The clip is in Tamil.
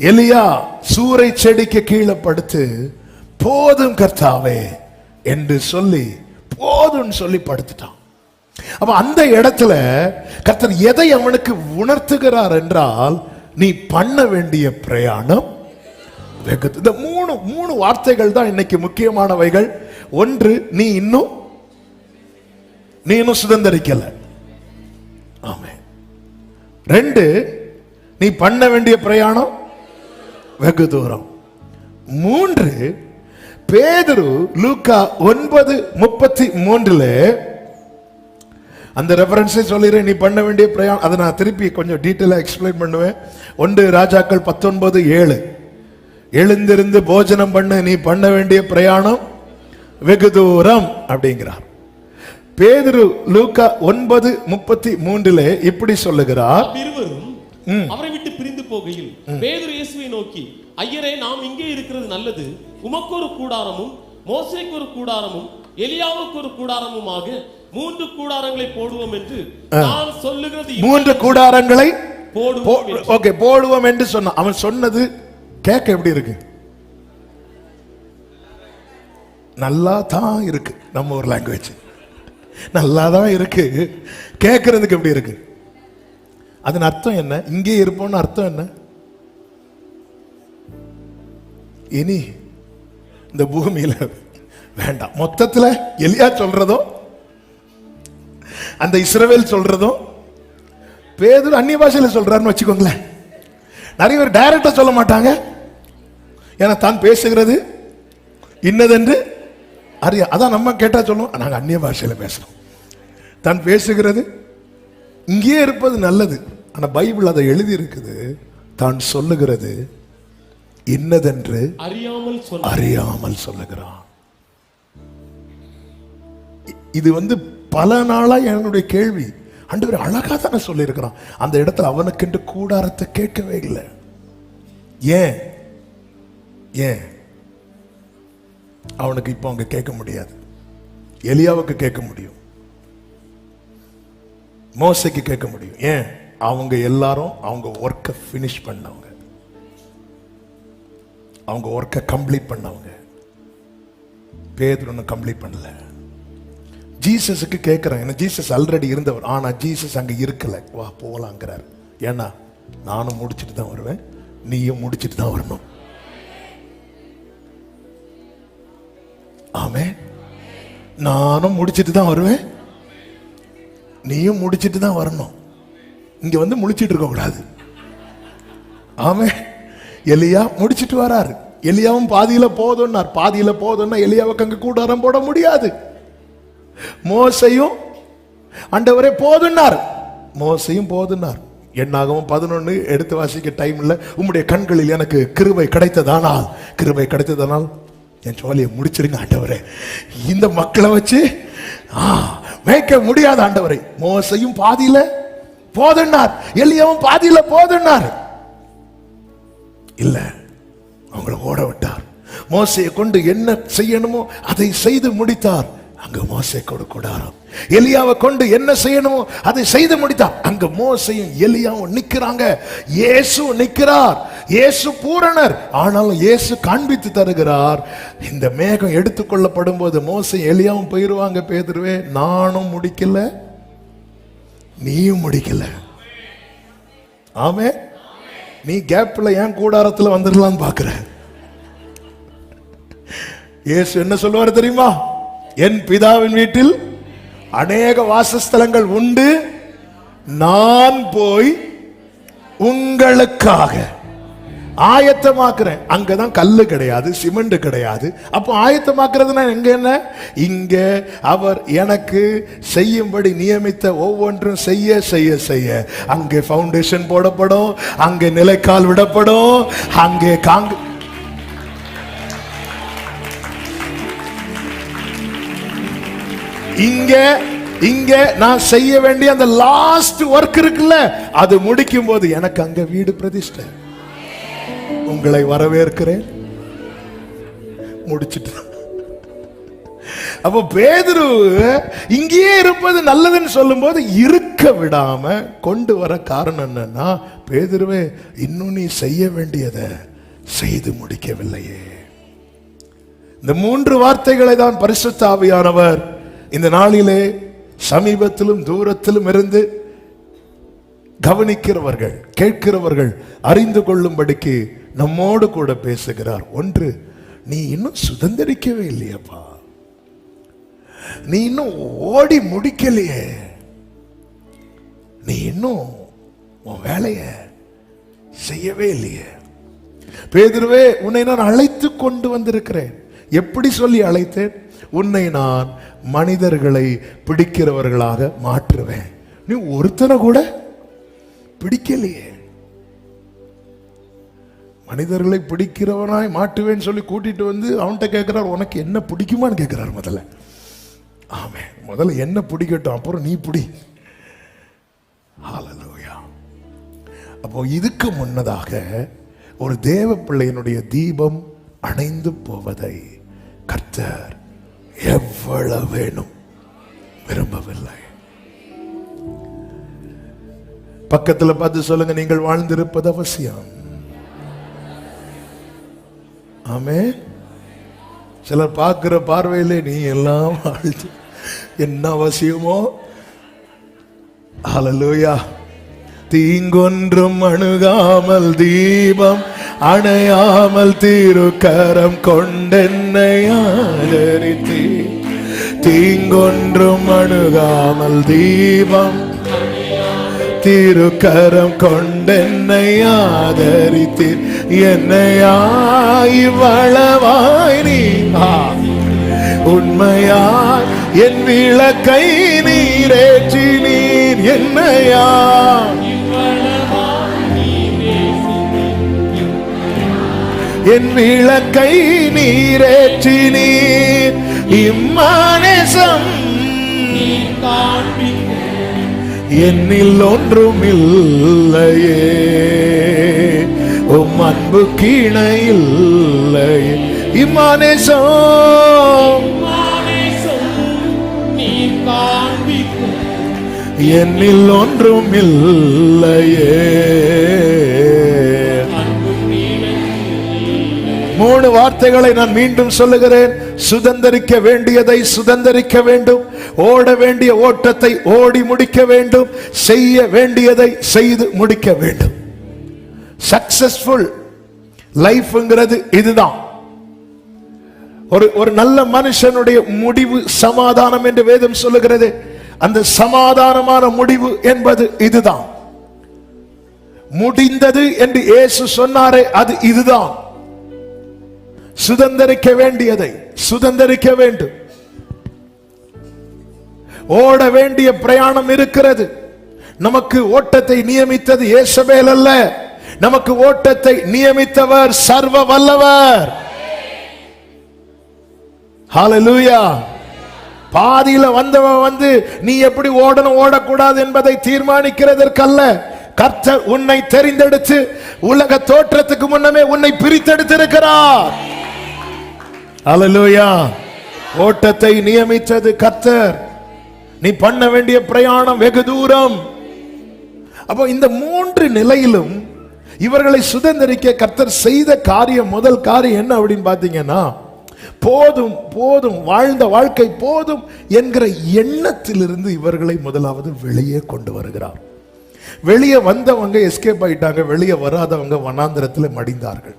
எலியா சூறை செடிக்கு கீழே படுத்து போதும் கர்த்தாவே என்று சொல்லி போதும்னு சொல்லி படுத்துட்டான். அப்ப அந்த இடத்துல கர்த்தர் எதை அவனுக்கு உணர்த்துகிறார் என்றால் நீ பண்ண வேண்டிய பிரயாணம் வெகு இந்த மூணு மூணு வார்த்தைகள் தான் இன்னைக்கு முக்கியமானவைகள். ஒன்று நீ இன்னும் நீ இன்னும் சுதந்திரிக்கல. ஆமே ரெண்டு நீ பண்ண வேண்டிய பிரயாணம் வெகு தூரம். மூன்று பேதுரு லூக்கா ஒன்பது முப்பத்தி மூன்றுல அந்த ரெஃபரன்ஸை சொல்லிடுறேன் நீ பண்ண வேண்டிய பிரயாணம் அதை நான் திருப்பி கொஞ்சம் டீட்டெயிலாக எக்ஸ்பிளைன் பண்ணுவேன். ஒன்று ராஜாக்கள் பத்தொன்பது ஏழு. எழுந்திருந்து போஜனம் பண்ண நீ பண்ண வேண்டிய பிரயாணம் வெகு தூரம் அப்படிங்கிறார். பேதுரு லூக்கா ஒன்பது முப்பத்தி மூன்றுல இப்படி சொல்லுகிறார். அவ்விருவரும் அவரை விட்டு பிரிந்து போகையில் பேதுரு இயேசுவை நோக்கி ஐயரே நாம் இங்கே இருக்கிறது நல்லது. உமக்கு ஒரு கூடாரமும் மோசேக்கு ஒரு கூடாரமும் எலியாவுக்கு ஒரு கூடாரமுமாக மூன்று கூடாரங்களை போடுவோம் என்று நான் சொல்லுகிறது. மூன்று கூடாரங்களை. ஓகே போடுவோம் என்று சொன்னான். அவன் சொன்னது கேட்க எப்படி இருக்கு? நல்லா தான் இருக்கு நம்ம ஒரு லாங்குவேஜ் நல்லா தான் இருக்கு. கேட்கறதுக்கு எப்படி இருக்கு? அதன் அர்த்தம் என்ன? இங்கே இருப்போம்னு அர்த்தம் என்ன? இனி இந்த பூமியில வேண்டாம். மொத்தத்தில் எலியா சொல்றதும் அந்த இஸ்ரவேல் சொல்றதும் பேதுரு அந்நிய பாஷையில் சொல்றாருன்னு வச்சுக்கோங்களேன். நிறைய பேர் டைரக்டா சொல்ல மாட்டாங்க. ஏன்னா தான் பேசுகிறது இன்னதென்று அறிய அதான் நம்ம கேட்டா சொல்லுவோம். நாங்கள் அந்நிய பாஷையில் பேசுறோம். தான் பேசுகிறது இங்கேயே இருப்பது நல்லது. ஆனா பைபிள் அதை எழுதி இருக்குது தான் சொல்லுகிறது இன்னதென்று அறியாமல் அறியாமல் சொல்லுகிறான். இது வந்து பல நாளா என்னுடைய கேள்வி. ஆண்டவர் அழகா தானே சொல்லியிருக்கிறான். அந்த இடத்துல அவனுக்கென்று கூடாரத்தை கேட்கவே இல்லை. ஏன்? ஏன்? அவனுக்கு இப்போ அங்க கேட்க முடியாது. எலியாவுக்கு கேட்க முடியும். மோசைக்கு கேட்க முடியும். ஏன்? அவங்க எல்லாரும் அவங்க ஒர்க்கை ஃபினிஷ் பண்ணவங்க. அவங்க ஒர்க்கை கம்ப்ளீட் பண்ணவங்க. பேதுரு ஒன்றும் கம்ப்ளீட் பண்ணல. ஜீசஸுக்கு கேட்குறாங்க ஏன்னா ஜீசஸ் ஆல்ரெடி இருந்தவர். ஆனால் ஜீசஸ் அங்கே இருக்கலை. வா போகலாங்கிறார் ஏன்னா நானும் முடிச்சுட்டு தான் வருவேன். நீயும் முடிச்சுட்டு தான் வரணும். ஆமே நானும் முடிச்சுட்டு தான் வருவேன். நீயும் முடிச்சிட்டு தான் வரணும். இங்கே வந்து முடிச்சிட்டு இருக்க கூடாது. ஆமே எலியா முடிச்சிட்டு வராரு. எலியாவும் பாதியில் போதும்னார் பாதியில் போதும்னா எலியாவுக்கு அங்கே கூடாரம் போட முடியாது. மோசையும் அண்டவரே போதுன்னார். மோசையும் போதுன்னார். என்னாகவும் பதினொன்று எடுத்து வாசிக்க டைம் இல்லை. உம்முடைய கண்களில் எனக்கு கிருபை கிடைத்ததானால் கிருபை கிடைத்ததானால் என் சோழியை முடிச்சிருங்க ஆண்டவரே இந்த மக்களை வச்சு ஆ, மேய்க்க முடியாது ஆண்டவரை. மோசையும் பாதியில போதுன்னார். எளியவும் பாதியில போதுன்னார். இல்ல அவங்களை ஓட விட்டார். மோசையை கொண்டு என்ன செய்யணுமோ அதை செய்து முடித்தார். அங்க மோசை கொடு கூடாரம். எலியாவை கொண்டு என்ன செய்யணுமோ அதை செய்து முடித்தார். அங்க மோசையும் எலியாவும் நிக்கிறாங்க. இயேசு நிக்கிறார். இயேசு பூரணர். ஆனாலும் இயேசு காண்பித்து தருகிறார். இந்த மேகம் எடுத்துக்கொள்ளப்படும் போது மோசை எலியாவும் போயிருவாங்க. பேதுருவே நானும் முடிக்கல. நீயும் முடிக்கல. ஆமே நீ கேப்ல ஏன் கூடாரத்துல வந்துடலாம்னு பாக்குற இயேசு என்ன சொல்லுவார் தெரியுமா? என் பிதாவின் வீட்டில் அநேக வாசஸ்தலங்கள் உண்டு. நான் போய் உங்களுக்காக ஆயத்தமாக்குறேன். அங்கதான் கல்லு கிடையாது சிமெண்ட் கிடையாது. அப்போ ஆயத்தமாக்குறதுனா எங்க என்ன? இங்க அவர் எனக்கு செய்யும்படி நியமித்த ஒவ்வொன்றும் செய்ய செய்ய செய்ய. அங்கே ஃபவுண்டேஷன் போடப்படும் அங்கே நிலைக்கால் விடப்படும் அங்கே காங்கு இங்க இங்க நான் செய்ய வேண்டிய அந்த லாஸ்ட் ஒர்க் இருக்குல்ல அது முடிக்கும் போது எனக்கு அங்க வீடு பிரதிஷ்டை. உங்களை வரவேற்கிறேன். முடிச்சிட்டு. அப்போ பேதுரு இங்கேயே இருப்பது நல்லதுன்னு சொல்லும்போது இருக்க விடாம கொண்டு வர காரணம் என்னன்னா பேதுருவே இன்னும் நீ செய்ய வேண்டியதை செய்து முடிக்கவில்லையே. இந்த மூன்று வார்த்தைகளை தான் பரிசுத்தாவியானவர் இந்த நாளிலே சமீபத்திலும் தூரத்திலும் இருந்து கவனிக்கிறவர்கள் கேட்கிறவர்கள் அறிந்து கொள்ளும்படிக்கு நம்மோடு கூட பேசுகிறார். ஒன்று நீ இன்னும் சுதந்திரிக்கவே இல்லையப்பா. நீ இன்னும் ஓடி முடிக்கலையே. நீ இன்னும் உன் வேலைய செய்யவே இல்லையே. பேதுருவே உன்னை நான் அழைத்து கொண்டு வந்திருக்கிறேன். எப்படி சொல்லி அழைத்தேன்? உன்னை நான் மனிதர்களை பிடிக்கிறவர்களாக மாற்றுவேன். நீ ஒருத்தனை கூட பிடிக்கலையே. மனிதர்களை பிடிக்கிறவனாய் மாட்டுவேன்னு சொல்லி கூட்டிட்டு வந்து அவன்கிட்ட கேட்கிறார் உனக்கு என்ன பிடிக்குமான்னு கேட்கிறார் முதல்ல. ஆமே முதல்ல என்ன பிடிக்கட்டும் அப்புறம் நீ பிடி. ஹalleluya. அப்போ இதுக்கு முன்னதாக ஒரு தேவ பிள்ளையினுடைய தீபம் அணைந்து போவதை கர்த்தர் எவ்வளவு வேணும் விரும்பவில்லை. பக்கத்துல பார்த்து சொல்லுங்க நீங்கள் வாழ்ந்திருப்பது அவசியம். ஆமே சிலர் பார்க்கிற பார்வையிலே நீ எல்லாம் வாழ்ந்து என்ன அவசியமோ? அலலூயா தீங்கொன்றும் அணுகாமல் தீபம் அணையாமல் திருக்கரம் கொண்டென்னை ஆதரித்தீ. தீங்கொன்றும் அணுகாமல் தீபம். திருக்கரம் கொண்டென்னை ஆதரித்தீர் என்னையாய் வளவாய் நீ ஆ. உண்மையாய் என் விளக்கை நீரேற்றி நீர் என்னையா. என் விளக்கை நீரேற்றி நீர். இம்மானேசம் என்னில் ஒன்றும் இல்லையே. உம் அன்பு கீழே இல்லையே. இம்மானேசம் என்னில் ஒன்றும் இல்லையே. மூணு வார்த்தைகளை நான் மீண்டும் சொல்லுகிறேன். சுதந்திரிக்க வேண்டியதை சுதந்தரிக்க வேண்டும். ஓட வேண்டிய ஓட்டத்தை ஓடி முடிக்க வேண்டும். செய்ய வேண்டியதை செய்து முடிக்க வேண்டும். சக்சஸ்ஃபுல் லைஃப்ங்கிறது இதுதான். ஒரு ஒரு நல்ல மனுஷனுடைய முடிவு சமாதானம் என்று வேதம் சொல்லுகிறது. அந்த சமாதானமான முடிவு என்பது இதுதான். முடிந்தது என்று இயேசு சொன்னாரே அது இதுதான். சுதந்தரிக்க வேண்டியதை சுதந்தரிக்க வேண்டும். ஓட வேண்டிய பிரயாணம் இருக்கிறது. நமக்கு ஓட்டத்தை நியமித்தது ஏசபேல் அல்ல. நமக்கு ஓட்டத்தை நியமித்தவர் சர்வ வல்லவர். ஹalleluya. பாதியில வந்தவன் வந்து நீ எப்படி ஓடணும் ஓடக்கூடாது என்பதை தீர்மானிக்கிறதற்கல்ல. கர்த்தர் உன்னை தெரிந்தெடுத்து உலக தோற்றத்துக்கு முன்னமே உன்னை பிரித்தெடுத்திருக்கிறார். அலலூயா ஓட்டத்தை நியமித்தது கத்தர் நீ பண்ண வேண்டிய பிரயாணம் வெகு தூரம். அப்போ இந்த மூன்று நிலையிலும் இவர்களை சுதந்திரிக்க கர்த்தர் செய்த காரியம் முதல் காரியம் என்ன அப்படின்னு பார்த்தீங்கன்னா போதும் போதும் வாழ்ந்த வாழ்க்கை போதும் என்கிற எண்ணத்திலிருந்து இவர்களை முதலாவது வெளியே கொண்டு வருகிறார். வெளியே வந்தவங்க எஸ்கேப் ஆயிட்டாங்க வெளியே வராதவங்க வனாந்திரத்தில் மடிந்தார்கள்.